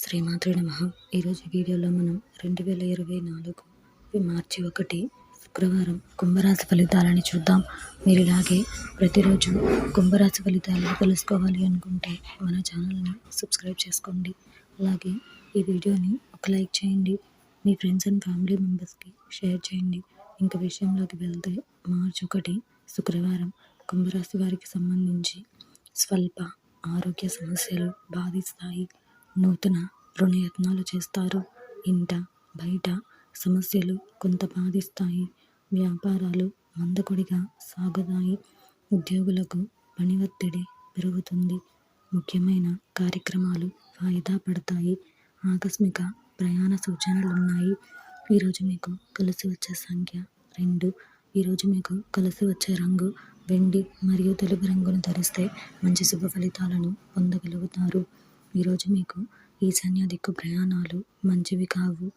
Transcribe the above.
శ్రీమాత్రే నమ. ఈరోజు వీడియోలో మనం రెండు వేల ఇరవై నాలుగు మార్చి ఒకటి శుక్రవారం కుంభరాశి ఫలితాలని చూద్దాం. మీరు ఇలాగే ప్రతిరోజు కుంభరాశి ఫలితాలను తెలుసుకోవాలి అనుకుంటే మన ఛానల్ని సబ్స్క్రైబ్ చేసుకోండి. అలాగే ఈ వీడియోని ఒక లైక్ చేయండి. మీ ఫ్రెండ్స్ అండ్ ఫ్యామిలీ మెంబర్స్కి షేర్ చేయండి. ఇంకా విషయంలోకి వెళ్తే మార్చి ఒకటి శుక్రవారం కుంభరాశి వారికి సంబంధించి స్వల్ప ఆరోగ్య సమస్యలు బాధిస్తాయి. నూతన రుణయత్నాలు చేస్తారు. ఇంట బయట సమస్యలు కొంత బాధిస్తాయి. వ్యాపారాలు మందకొడిగా సాగుతాయి. ఉద్యోగులకు పని ఒత్తిడి పెరుగుతుంది. ముఖ్యమైన కార్యక్రమాలు వాయిదా పడతాయి. ఆకస్మిక ప్రయాణ సూచనలు ఉన్నాయి ఈరోజు మీకు కలిసి వచ్చే సంఖ్య రెండు. ఈరోజు మీకు కలిసి వచ్చే రంగు వెండి మరియు తెలుపు రంగును ధరిస్తే మంచి శుభ ఫలితాలను పొందగలుగుతారు. ఈరోజు మీకు ఈశాన్య దిక్కు ప్రయాణాలు మంచివి కావు.